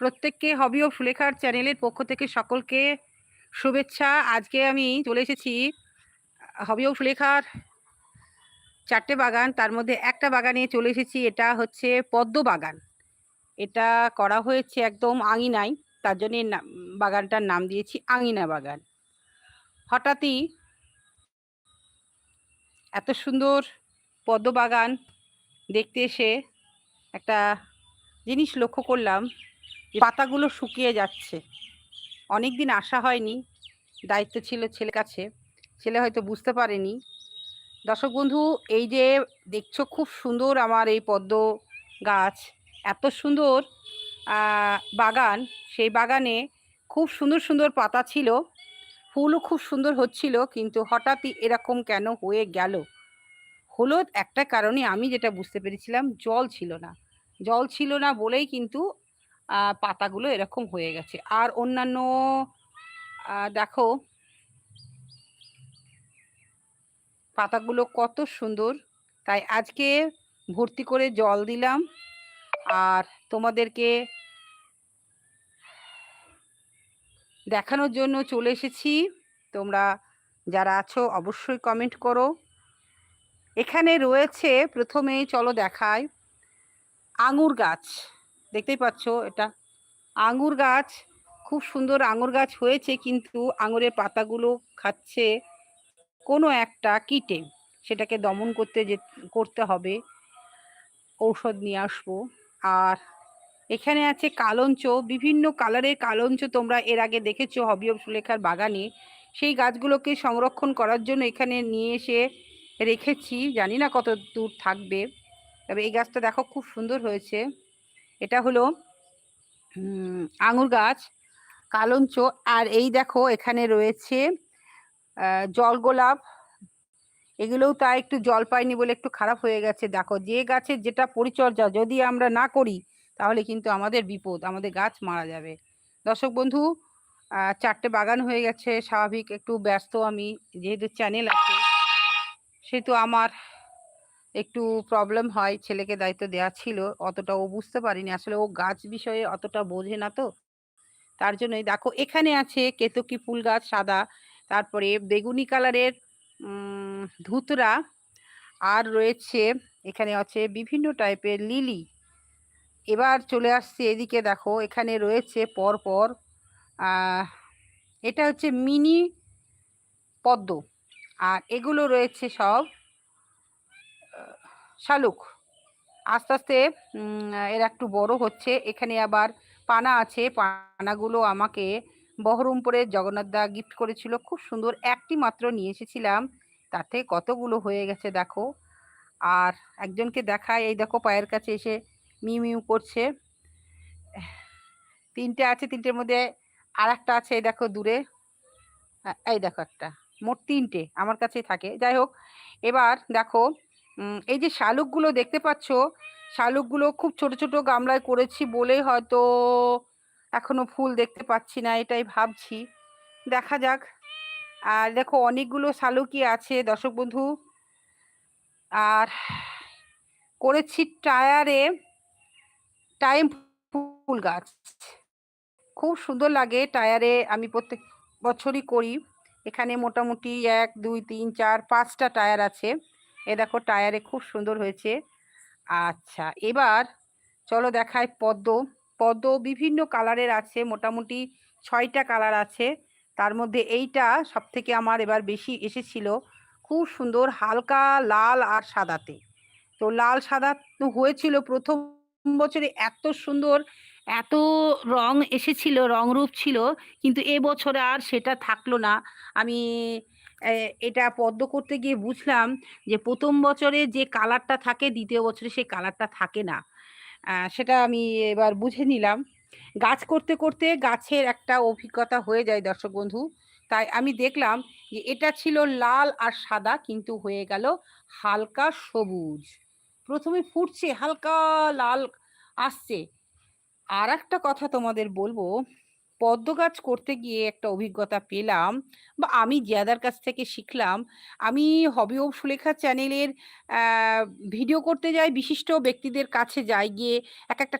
প্রত্যেককে হবি ও সুলেখার চ্যানেলের পক্ষ থেকে সকলকে শুভেচ্ছা। আজকে আমি চলে এসেছি হবি ও সুলেখার চারটে বাগান, তার মধ্যে একটা বাগানে চলে এসেছি, এটা হচ্ছে পদ্ম বাগান। এটা করা হয়েছে একদম আঙিনায়, তার জন্যে বাগানটার নাম দিয়েছি আঙিনা বাগান। হঠাৎই এত সুন্দর পদ্ম বাগান দেখতে এসে একটা জিনিস লক্ষ্য করলাম পাতাগুলো শুকিয়ে যাচ্ছে। অনেক দিন আসা হয়নি, দায়িত্ব ছিল ছেলে কাছে। ছেলে হয়তো বুঝতে পারেনি। দর্শক বন্ধু, এই যে দেখছ খুব সুন্দর আমার এই পদ্ম গাছ। এত সুন্দর বাগান। সেই বাগানে খুব সুন্দর সুন্দর পাতা ছিল। ফুলও খুব সুন্দর হচ্ছিল, কিন্তু হঠাৎই এরকম কেন হয়ে গেল? হলো একটা কারণে আমি যেটা বুঝতে পেরেছিলাম, জল ছিল না। জল ছিল না বলেই কিন্তু পাতাগুলো এরকম হয়ে গেছে। আর অন্যান্য দেখো, পাতাগুলো কত সুন্দর। তাই আজকে ভর্তি করে জল দিলাম। আর তোমাদেরকে দেখানোর জন্য চলে এসেছি। তোমরা যারা আছো, অবশ্যই কমেন্ট করো। এখানে রয়েছে প্রথমেই চলো দেখায় আঙুর গাছ। দেখতেই পাচ্ছ এটা। আঙুর গাছ, খুব সুন্দর আঙুর গাছ হয়েছে কিন্তু আঙুরের পাতাগুলো খাচ্ছে কোনো একটা কিটে। সেটাকে দমন করতে যে, করতে হবে। ঔষধ নিয়ে আসব। আর এখানে আছে কালঞ্চ। বিভিন্ন কালারের কালঞ্চ তোমরা এর আগে দেখেছ হবি সুলেখার বাগানে। সেই গাছগুলোকে সংরক্ষণ করার জন্য এখানে নিয়ে এসে রেখেছি। জানি না কত দূর থাকবে। তবে এই গাছটা দেখো খুব সুন্দর হয়েছে। এটা হলো আঙুর গাছ, কালঞ্চ, আর এই দেখো এখানে রয়েছে জল গোলাপ। এগুলোও তা একটু জল পায়নি বলে একটু খারাপ হয়ে গেছে। দেখো যে গাছের যেটা পরিচর্যা যদি আমরা না করি, তাহলে কিন্তু আমাদের বিপদ, আমাদের গাছ মারা যাবে। দর্শক বন্ধু চারটে বাগান হয়ে গেছে, স্বাভাবিক, একটু ব্যস্ত আমি, যেহেতু চ্যানেল আছে, সেহেতু আমার একটু প্রবলেম হয়, ছেলেকে দায়িত্ব দেওয়া ছিল অতটা ও বুঝতে পারিনি। আসলে ও গাছ বিষয়ে অতটা বোঝে না তো। তার জন্যই দেখো, এখানে আছে কেতকি ফুল গাছ সাদা, তারপরে বেগুনি কালারের ধুতরা, আর রয়েছে, এখানে আছে বিভিন্ন টাইপের লিলি এবার চলে আসছে এদিকে দেখো, এখানে রয়েছে পরপর এটা হচ্ছে মিনি পদ্ম, আর এগুলো রয়েছে সব শালুক। আস্তে আস্তে এর একটু বড় হচ্ছে। এখানে আবার পানা আছে। পানাগুলো আমাকে বহরমপুরে জগন্নাথ দা গিফট করেছিল। খুব সুন্দর। একটি মাত্র নিয়ে এসেছিলাম। থেকে কতগুলো হয়ে গেছে দেখো। আর একজনকে দেখায় এই দেখো পায়ের কাছে এসে মিউ মিউ করছে। তিনটে আছে, তিনটের মধ্যে আর একটা আছে, এই দেখো দূরে। এই দেখো একটা। মোট তিনটে। আমার কাছেই থাকে। যাই হোক, এবার দেখো এই যে শালুকগুলো দেখতে পাচ্ছ, শালুকগুলো খুব ছোট ছোট গামলায় করেছি বলেই হয়তো এখনও ফুল দেখতে পাচ্ছি না, এটাই ভাবছি। দেখা যাক। আর দেখো অনেকগুলো শালুকই আছে, দর্শক বন্ধু। আর করেছি টায়ারে টাইম ফুল গাছ। খুব সুন্দর লাগে টায়ারে, আমি প্রত্যেক বছরই করি। এখানে মোটামুটি এক, দুই, তিন, চার, পাঁচটা টায়ার আছে। এ দেখো টায়ারে খুব সুন্দর হয়েছে। আচ্ছা এবার চলো দেখায় পদ্ম। পদ্ম বিভিন্ন কালারের আছে, মোটামুটি ছয়টা কালার আছে। তার মধ্যে এইটা সব থেকে আমার এবার বেশি এসেছিল। খুব সুন্দর, হালকা, লাল আর সাদাতে। তো লাল সাদা হয়েছিল প্রথম বছরে এত সুন্দর, এত রং এসেছিল রংরূপ ছিল, কিন্তু এবছরে আর সেটা থাকল না। আমি এটা পদ্ম করতে গিয়ে বুঝলাম যে প্রথম বছরে যে কালারটা থাকে, দ্বিতীয় বছরে সেই কালারটা থাকে না। সেটা আমি এবার বুঝে নিলাম। গাছ করতে করতে গাছের একটা অভিজ্ঞতা হয়ে যায় দর্শক বন্ধু। তাই আমি দেখলাম যে এটা ছিল লাল আর সাদা, কিন্তু হয়ে গেল হালকা সবুজ। প্রথমে ফুটছে, হালকা লাল আসছে। আর একটা কথা তোমাদের বলব পদ্ম গাছ করতে গিয়ে একটা অভিজ্ঞতা পেলাম বা আমি জিয়াদার কাছ থেকে শিখলাম। আমি হবি ও সুলেখা চ্যানেলের ভিডিও করতে যাই, বিশিষ্ট ব্যক্তিদের কাছে যাই গিয়ে এক একটা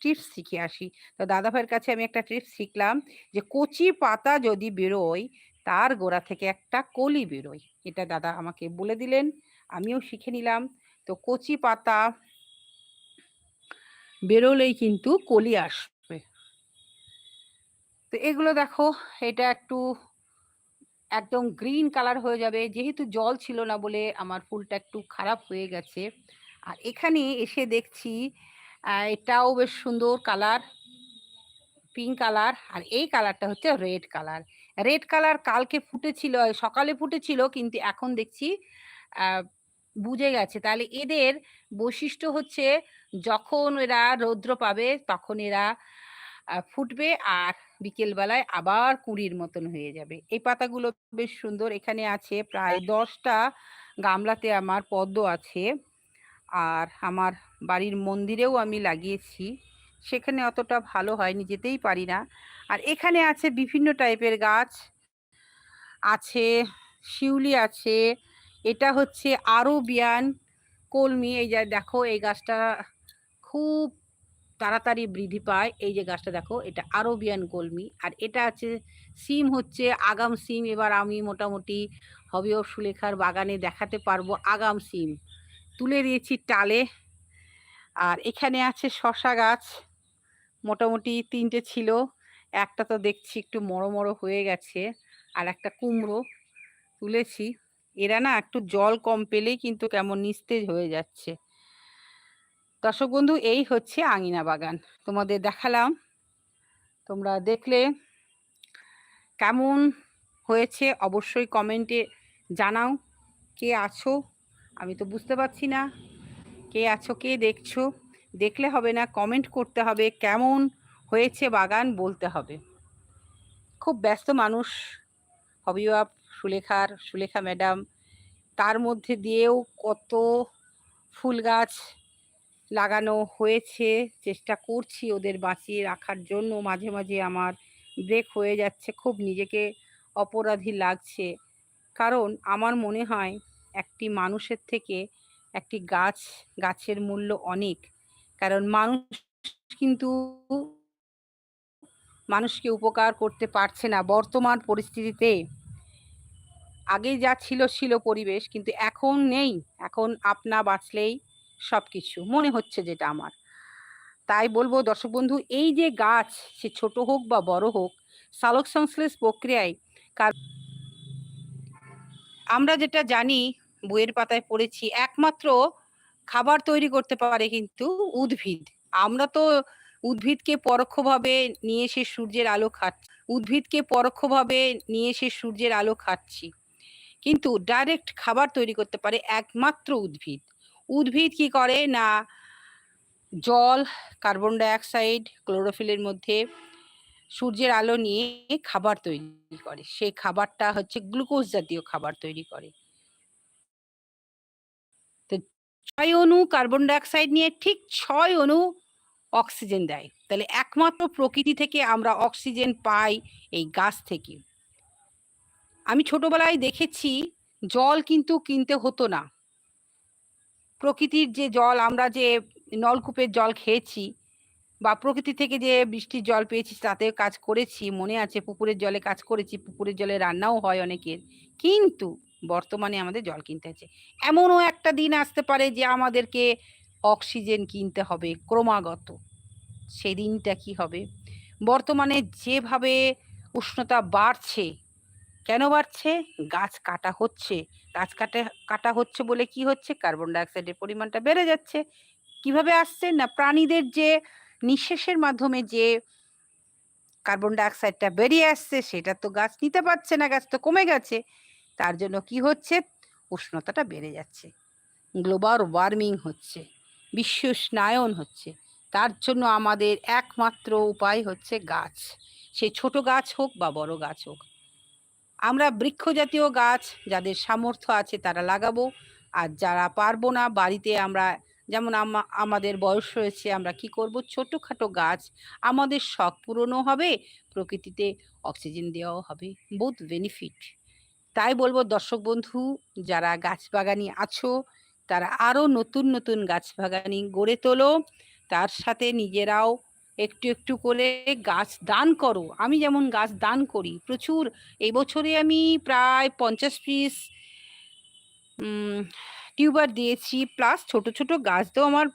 টিপস শিখে আসি। তো দাদা ভাইয়ের কাছে আমি একটা টিপস শিখলাম যে কচি পাতা যদি বেরোয়, তার গোড়া থেকে একটা কলি বেরোয়। এটা দাদা আমাকে বলে দিলেন, আমিও শিখে নিলাম। তো কচি পাতা বেরোলেই কিন্তু কলি আসবে তো এগুলো দেখো, এটা একটু একদম গ্রিন কালার হয়ে যাবে। যেহেতু জল ছিল না বলে আমার ফুলটা একটু খারাপ হয়ে গেছে। আর এখানে এসে দেখছি এটাও বেশ সুন্দর কালার পিঙ্ক কালার আর এই কালারটা হচ্ছে রেড কালার রেড কালার কালকে ফুটেছিল, সকালে ফুটেছিল, কিন্তু এখন দেখছি বুঝে গেছে। তাহলে এদের বৈশিষ্ট্য হচ্ছে, যখন এরা রৌদ্র পাবে, তখন এরা ফুটবে আর বিকেলবেলায় আবার কুড়ির মতন হয়ে যাবে। এই পাতাগুলো বেশ সুন্দর। এখানে আছে প্রায় দশটা গামলাতে আমার পদ্ম আছে। আর আমার বাড়ির মন্দিরেও আমি লাগিয়েছি। সেখানে অতটা ভালো হয়নি, যেতেই পারি না। আর এখানে আছে বিভিন্ন টাইপের গাছ। আছে, শিউলি আছে, এটা হচ্ছে আরবিয়ান কলমি। এই যা দেখো, এই গাছটা খুব তাড়াতাড়ি বৃদ্ধি পায়। এই যে গাছটা দেখো, এটা আরবিয়ান কলমি। আর এটা আছে, সিম হচ্ছে আগাম সিম। এবার আমি মোটামুটি হবি অফ সুলেখার বাগানে দেখাতে পারব আগাম সিম। তুলে দিয়েছি টালে। আর এখানে আছে শশা গাছ। মোটামুটি তিনটে ছিল। একটা তো দেখছি একটু মরো মরো হয়ে গেছে। আর একটা কুমড়ো তুলেছি। এরা না একটু জল কম পেলেই কিন্তু কেমন নিস্তেজ হয়ে যাচ্ছে। দর্শক বন্ধু, এই হচ্ছে আঙিনা বাগান। তোমাদের দেখালাম, তোমরা দেখলে কেমন হয়েছে, অবশ্যই কমেন্টে জানাও, কে আছো? আমি তো বুঝতে পারছি না, কে আছো, কে দেখছ? দেখলে হবে না কমেন্ট করতে হবে, কেমন হয়েছে বাগান বলতে হবে। খুব ব্যস্ত মানুষ হবি আপ সুলেখার, সুলেখা ম্যাডাম, তার মধ্যে দিয়েও কত ফুল গাছ লাগানো হয়েছে, চেষ্টা করছি ওদের বাঁচিয়ে রাখার জন্য। মাঝে মাঝে আমার ব্রেক হয়ে যাচ্ছে, খুব নিজেকে অপরাধী লাগছে। কারণ আমার মনে হয় একটি মানুষের থেকে একটি গাছ, গাছের মূল্য অনেক। কারণ মানুষ কিন্তু মানুষকে উপকার করতে পারছে না বর্তমান পরিস্থিতিতে। আগে যা ছিল ছিল পরিবেশ, কিন্তু এখন নেই। এখন আপনা বাঁচলেই সব কিছু মনে হচ্ছে যেটা আমার। তাই বলব, দর্শক বন্ধু, এই যে গাছ, সে ছোট হোক বা বড় হোক, সালোক সংশ্লেষ প্রক্রিয়ায় কার আমরা যেটা জানি, বইয়ের পাতায় পড়েছি, একমাত্র খাবার তৈরি করতে পারে কিন্তু উদ্ভিদ। আমরা তো উদ্ভিদকে পরোক্ষভাবে নিয়ে এসে সূর্যের আলো খাচ্ছি, উদ্ভিদকে পরোক্ষভাবে নিয়ে এসে সূর্যের আলো খাচ্ছি। কিন্তু ডাইরেক্ট খাবার তৈরি করতে পারে একমাত্র উদ্ভিদ। উদ্ভিদ কি করে? না, জল কার্বন ডাইঅক্সাইড ক্লোরোফিলের মধ্যে সূর্যের আলো নিয়ে খাবার তৈরি করে। সেই খাবারটা হচ্ছে গ্লুকোজ জাতীয় খাবার তৈরি করে। তো ছয় অণু কার্বন ডাইঅক্সাইড নিয়ে ঠিক ছয় অণু অক্সিজেন দেয়। তাহলে একমাত্র প্রকৃতি থেকে আমরা অক্সিজেন পাই এই গাছ থেকে। আমি ছোটবেলায় দেখেছি, জল কিন্তু কিনতে হতো না। প্রকৃতির যে জল, আমরা যে নলকূপের জল খেয়েছি বা প্রকৃতি থেকে যে বৃষ্টির জল পেয়েছি তাতে কাজ করেছি, মনে আছে পুকুরের জলে কাজ করেছি, পুকুরের জলে রান্নাও হয় অনেকের। কিন্তু বর্তমানে আমাদের জল কিনতে হচ্ছে। এমনও একটা দিন আসতে পারে যে আমাদেরকে অক্সিজেন কিনতে হবে ক্রমাগত। সেদিনটা কি হবে? বর্তমানে যেভাবে উষ্ণতা বাড়ছে কেন বাড়ছে? গাছ কাটা হচ্ছে। গাছ কাটা কাটা হচ্ছে বলে কি হচ্ছে? কার্বন ডাইঅক্সাইডের পরিমাণটা বেড়ে যাচ্ছে। কীভাবে আসছে না? প্রাণীদের যে নিঃশ্বাসের মাধ্যমে যে কার্বন ডাইঅক্সাইডটা বেরিয়ে আসছে, সেটা তো গাছ নিতে পারছে না, গাছ তো কমে গেছে। তার জন্য কি হচ্ছে? উষ্ণতাটা বেড়ে যাচ্ছে। গ্লোবাল ওয়ার্মিং হচ্ছে। বিশ্ব স্নায়ন হচ্ছে। তার জন্য আমাদের একমাত্র উপায় হচ্ছে গাছ। সে ছোট গাছ হোক বা বড় গাছ হোক। আমরা বৃক্ষ জাতীয় গাছ যাদের সামর্থ্য আছে তারা লাগাবো। আর যারা পারব না বাড়িতে আমরা, যেমন আমাদের বয়স হয়েছে, আমরা কি করব? ছোটোখাটো গাছ আমাদের শখ পূরণও হবে, প্রকৃতিতে অক্সিজেন দেওয়াও হবে। বহুত বেনিফিট। তাই বলব দর্শক বন্ধু, যারা গাছ বাগানি আছো, তারা আরও নতুন নতুন গাছ বাগানি গড়ে তোলো। তার সাথে নিজেরাও একটু একটু করে গাছ দান করো। আমি যেমন গাছ দান করি, প্রচুর। এই বছরে আমি প্রায় পঞ্চাশ পিস টিউবার দিয়েছি। প্লাস ছোট ছোট গাছ তো আমার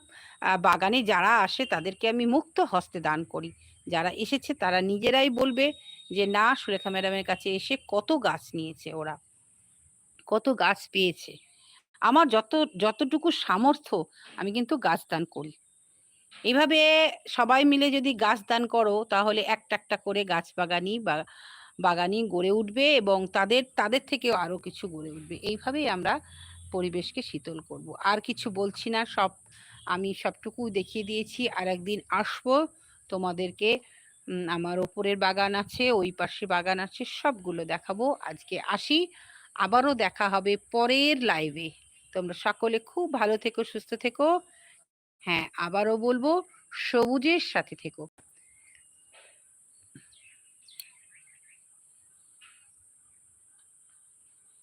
বাগানে যারা আসে তাদেরকে আমি মুক্ত হস্তে দান করি। যারা এসেছে তারা নিজেরাই বলবে যে, না, সুরেখা ম্যাডামের কাছে এসে কত গাছ নিয়েছে ওরা। কত গাছ পেয়েছে। আমার যত, যতটুকু সামর্থ্য, আমি কিন্তু গাছ দান করি। এইভাবে সবাই মিলে যদি গাছ দান করো, তাহলে একটা একটা করে গাছ বাগানি বা বাগানি গড়ে উঠবে এবং তাদের তাদের থেকেও আরও কিছু গড়ে উঠবে। এইভাবেই আমরা পরিবেশকে শীতল করব। আর কিছু বলছি না, সব আমি সবটুকু দেখিয়ে দিয়েছি। আর একদিন আসব, তোমাদেরকে আমার ওপরের বাগান আছে, ওই পাশে বাগান আছে, সবগুলো দেখাবো। আজকে আসি, আবারও দেখা হবে পরের লাইভে তোমরা সকলে খুব ভালো থেকো, সুস্থ থেকো। হ্যাঁ আবারও বলব সবুজের সাথে থেকো।